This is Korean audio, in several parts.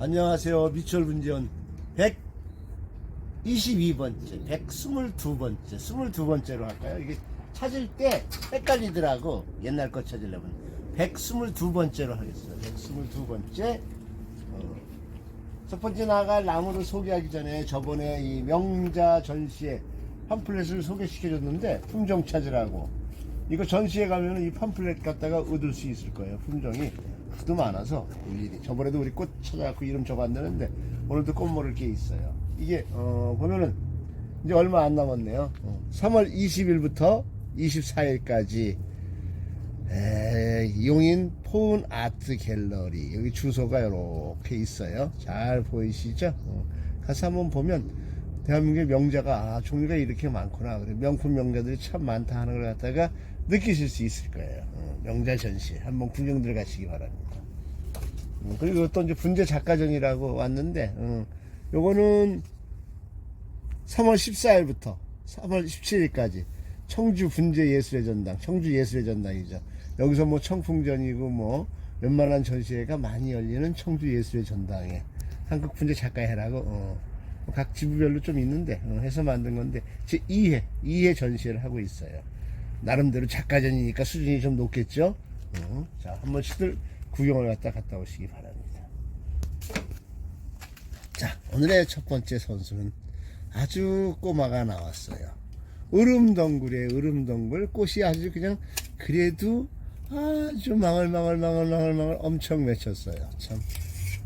안녕하세요. 미철 분지원 122번째, 122번째, 22번째로 할까요? 이게 찾을 때 헷갈리더라고. 옛날 거 찾으려면. 122번째로 하겠어요. 122번째. 어. 첫 번째 나갈 나무를 소개하기 전에 저번에 이 명자 전시회 팜플렛을 소개시켜줬는데 품종 찾으라고. 이거 전시회 가면 이 팜플렛 갖다가 얻을 수 있을 거예요. 품종이 하도 많아서 일일이. 저번에도 우리 꽃 찾아갖고 이름 적어왔는데 오늘도 꽃 모를 게 있어요. 이게 어, 보면은 이제 얼마 안 남았네요. 어, 3월 20일부터 24일까지 에, 용인 포운 아트 갤러리 여기 주소가 이렇게 있어요. 잘 보이시죠? 어, 가서 한번 보면 대한민국의 명자가 아, 종류가 이렇게 많구나. 명품 명자들이 참 많다 하는 걸 갖다가 느끼실 수 있을 거예요. 어, 명자 전시 한번 구경 들어가시기 바랍니다. 음, 그리고 또 이제 분재 작가전이라고 왔는데 어, 요거는 3월 14일부터 3월 17일까지 청주 분재 예술의 전당, 청주 예술의 전당이죠. 여기서 뭐 청풍전이고 뭐 웬만한 전시회가 많이 열리는 청주 예술의 전당에 한국 분재 작가회라고 어, 각 지부별로 좀 있는데 어, 해서 만든 건데 제 2회 2회 전시회를 하고 있어요. 나름대로 작가전이니까 수준이 좀 높겠죠. 어, 자 한 번씩들 구경을 갔다 갔다 오시기 바랍니다. 자 오늘의 첫 번째 선수는 아주 꼬마가 나왔어요. 으름덩굴에 으름덩굴 꽃이 아주 그냥 그래도 아주 망얼망얼망얼망얼망얼 엄청 맺혔어요. 참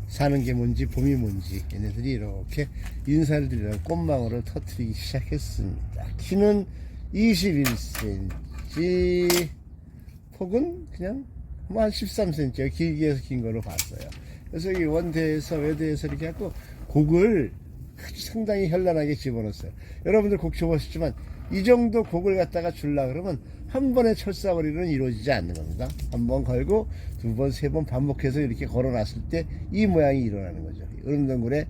사는 게 뭔지 봄이 뭔지 얘네들이 이렇게 인사를 드리는 꽃망울을 터트리기 시작했습니다. 키는 21cm, 폭은 그냥 뭐한 13cm 길게 해서 긴 거로 봤어요. 그래서 이 원대에서 외대에서 이렇게 하고 곡을 상당히 현란하게 집어넣었어요. 여러분들 곡 줘보셨지만 이 정도 곡을 갖다가 줄라 그러면 한 번의 철사거리는 이루어지지 않는 겁니다. 한 번 걸고 두 번, 세 번 반복해서 이렇게 걸어 놨을 때 이 모양이 일어나는 거죠. 으름덩굴의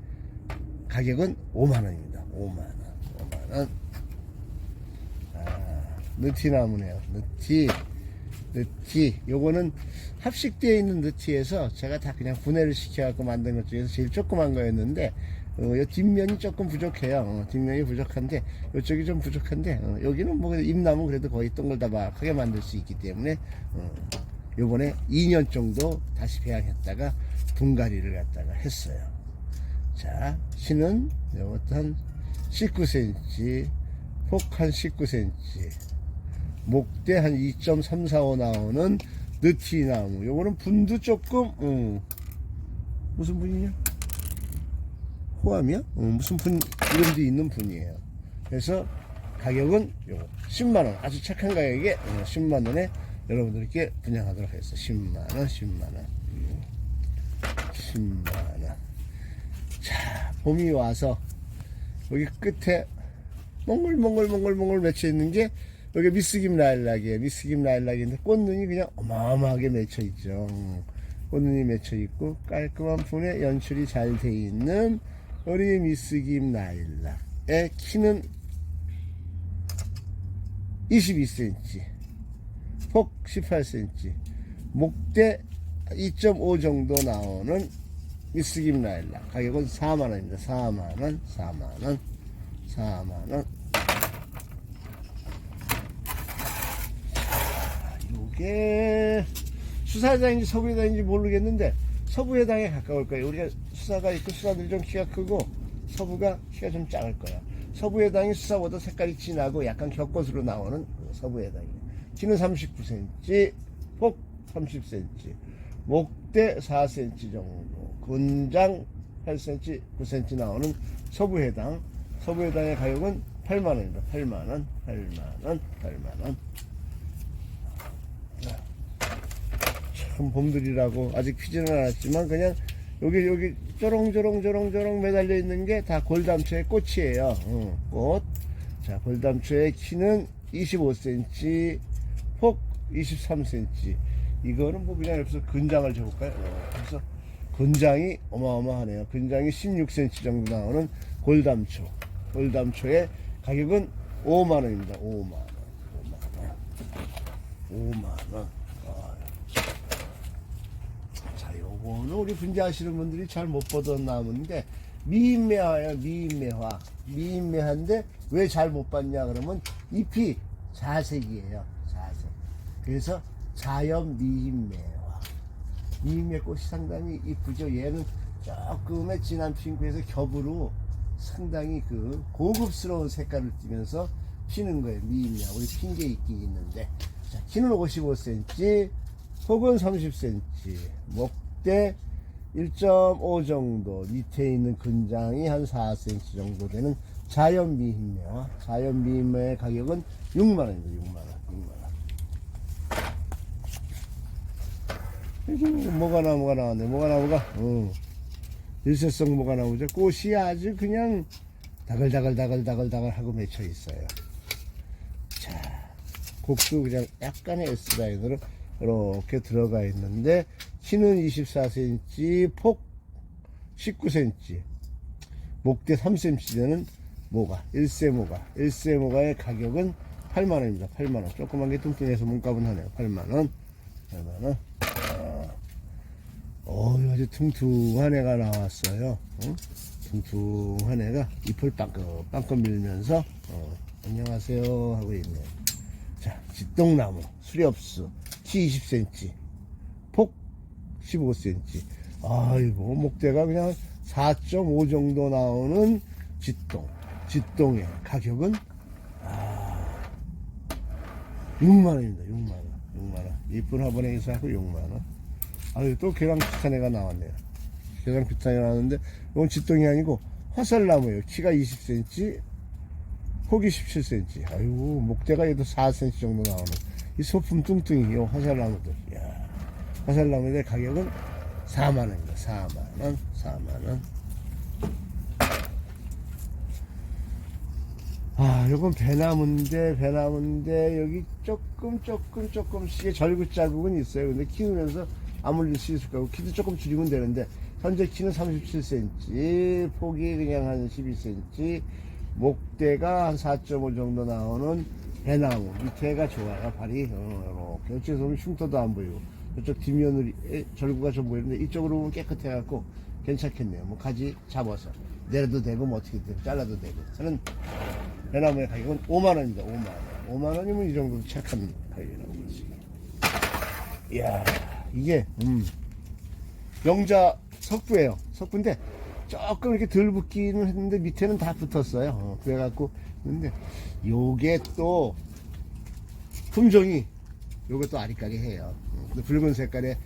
가격은 5만 원입니다. 5만 원. 5만 원. 아, 느티나무네요. 느티. 느티. 요거는 합식되어 있는 느티에서 제가 다 그냥 분해를 시켜갖고 만든 것 중에서 제일 조그만 거였는데 어, 요 뒷면이 조금 부족해요. 어, 뒷면이 부족한데 이쪽이 좀 부족한데 어, 여기는 뭐 잎나무 그래도 거의 동글다박하게 만들 수 있기 때문에 어, 요번에 2년 정도 다시 배양했다가 분갈이를 갖다가 했어요. 자, 키는 요것도 한 19cm, 폭 한 19cm, 목대 한 2.345 나오는 느티나무. 요거는 분도 조금, 음, 무슨 분이냐? 호암이야? 어, 무슨 분, 이름도 있는 분이에요. 그래서 가격은 요거 10만원. 아주 착한 가격에 어, 10만원에 여러분들께 분양하도록 하겠습니다. 10만원, 10만원. 10만원. 자, 봄이 와서 여기 끝에 몽글몽글몽글몽글 맺혀 있는 게 여기 미스김 라일락이에요. 미스김 라일락인데 꽃눈이 그냥 어마어마하게 맺혀 있죠. 음, 꽃눈이 맺혀 있고 깔끔한 분에 연출이 잘 돼 있는 우리 미스김 라일락의 키는 22cm, 폭 18cm, 목대 2.5 정도 나오는 미스김 라일락 가격은 4만원입니다. 4만원, 4만원, 4만원. 요게 수사장인지 서부회장인지 모르겠는데 서부회장에 가까울 거예요. 우리가 수사가 있고 수사들이 좀 키가 크고 서부가 키가 좀 작을 거야. 서부회장이 수사보다 색깔이 진하고 약간 격것으로 나오는 그 서부회장이에요. 키는 39cm, 폭 30cm, 목대 4cm 정도, 군장 8cm, 9cm 나오는 서부회당. 서부회당의 가격은 8만원입니다. 8만원, 8만원, 8만원. 참 봄들이라고 아직 피지는 않았지만 그냥 여기 여기 쪼롱쪼롱쪼롱쪼롱 매달려 있는 게 다 골담초의 꽃이에요. 어, 꽃. 자, 골담초의 키는 25cm, 폭 23cm. 이거는 뭐 그냥 여기서 근장을 줘볼까요? 어, 그래서 근장이 어마어마하네요. 근장이 16cm 정도 나오는 골담초. 골담초의 가격은 5만원입니다. 5만원. 5만원. 5만원. 자, 오늘 우리 분재하시는 분들이 잘 못 보던 나무인데 미인매화예요 미인매화. 미인매화인데 왜 잘 못 봤냐 그러면 잎이 자색이에요 자색. 그래서 자연 미인매화. 미인매 꽃이 상당히 이쁘죠. 얘는 조금의 진한 핑크에서 겹으로 상당히 그 고급스러운 색깔을 띠면서 피는 거예요 미인매화. 우리 핑계 있긴 있는데. 자, 키는 55cm 혹은 30cm 목 대1.5 정도 밑에 있는 근장이 한 4cm 정도 되는 자연 미인매화 자연 미인매의 가격은 6만 원입니다 6만 원 6만 원. 뭐가 나무가 나왔네. 뭐가 나무가? 어. 일세성 뭐가 나오죠? 꽃이 아주 그냥 다글다글다글다글다글 하고 맺혀 있어요. 자 곡도 그냥 약간의 S라인으로 이렇게 들어가 있는데 키는 24cm 폭 19cm 목대 3cm 되는 모가 1세 모가. 1세 모가의 가격은 8만원입니다. 8만원. 조그만 게 뚱뚱해서 몸값은 하네요. 8만원. 8만원. 어, 아주 퉁퉁한 애가 나왔어요. 어? 퉁퉁한 애가 잎을 빵긋 빵긋 밀면서 어, 안녕하세요 하고 있네. 자, 짓동나무 수렵수. 키 20cm, 폭 15cm. 아이고 목대가 그냥 4.5 정도 나오는 짓동. 짓동의 가격은 아 6만 원입니다. 6만 원. 6만 원. 이쁜 화분에 있어서 6만 원. 아유 또 계란 애가 나왔네요. 계란 애가 나왔는데 이건 짓동이 아니고 화살나무예요. 키가 20cm, 폭이 17cm. 아유 목대가 얘도 4cm 정도 나오는 이 소품 뚱뚱이 요 화살나무들. 이야, 화살나무의 가격은 4만 원입니다. 4만 원, 4만 원. 아, 요건 배나무인데, 배나무인데, 여기 조금, 조금, 조금씩의 절구 자국은 있어요. 근데 키우면서 아물릴 수 있을 거고, 키도 조금 줄이면 되는데, 현재 키는 37cm, 폭이 그냥 한 12cm, 목대가 한 4.5 정도 나오는 배나무. 밑에가 좋아요, 발이. 어, 이렇게. 어째서 보면 흉터도 안 보이고, 이쪽 뒷면으로 에, 절구가 좀 보이는데, 이쪽으로 보면 깨끗해갖고, 괜찮겠네요. 뭐 가지 잡아서. 내려도 되고, 뭐 어떻게 되고, 잘라도 되고. 저는 배나무의 가격은 5만원입니다, 5만원. 5만원이면 이 정도도 착한 가격이라고 보지. 이야, 이게, 음, 영자 석부예요. 석부인데, 조금 이렇게 덜 붙기는 했는데, 밑에는 다 붙었어요. 어, 그래갖고, 근데, 요게 또, 품종이, 요게 또 아리까게 해요. 어, 붉은 색깔에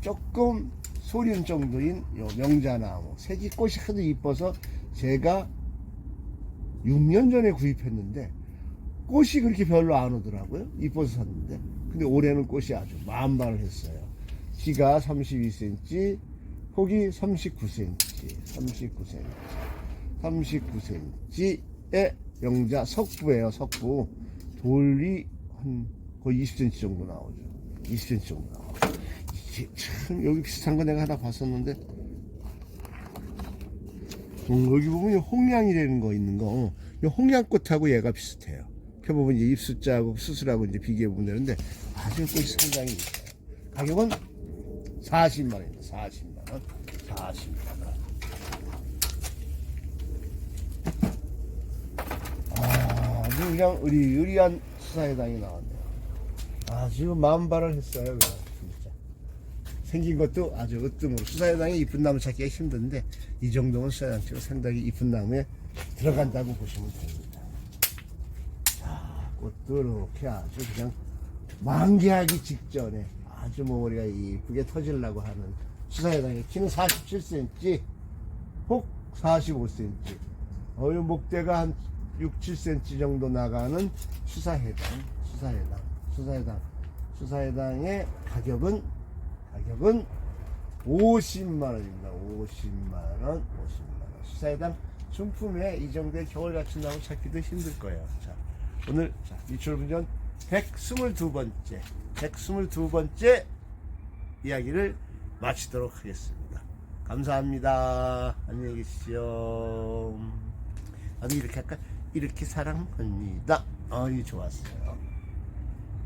조금 소린 정도인 요 명자나무. 색이 꽃이 하도 이뻐서 제가 6년 전에 구입했는데 꽃이 그렇게 별로 안 오더라고요. 이뻐서 샀는데. 근데 올해는 꽃이 아주 만발을 했어요. 키가 32cm, 폭이 39cm, 39cm, 39cm의 영자 석부예요. 석부. 돌이 한 거의 20cm 정도 나오죠. 20cm 정도 나오죠. 이게 참 여기 비슷한 거 내가 하나 봤었는데 음, 여기 보면 홍량이라는 거 있는 거, 어, 이 홍량꽃하고 얘가 비슷해요. 펴보면 이제 입술자하고 수술하고 이제 비교해 보면 되는데 아주 꽃이 상당히 있어요. 가격은 40만 원입니다. 40만 원, 40만 원. 아, 아주 그냥 의리의리한 수사회당이 나왔네요. 아주 만발을 했어요. 그냥 진짜. 생긴 것도 아주 으뜸으로 수사회당에 이쁜 나무 찾기가 힘든데 이 정도면 수사회당 치고 상당히 이쁜 나무에 들어간다고 보시면 됩니다. 자, 꽃도 이렇게 아주 그냥 만개하기 직전에 아주 뭐 우리가 이쁘게 터지려고 하는 수사회당의 키는 47cm, 폭 45cm, 어유 목대가 한 6, 7cm 정도 나가는 수사회당, 수사회당, 수사회당, 수사회당의 가격은 가격은 50만 원입니다. 50만 원, 50만 원. 수사회당 중품에 이 정도의 겨울 같은 나무 찾기도 힘들 거예요. 자, 오늘 자, 미출분전 122번째, 122번째 이야기를 마치도록 하겠습니다. 감사합니다. 안녕히 계십시오. 나도 이렇게 할까? 이렇게 사랑합니다. 어, 이 좋았어요.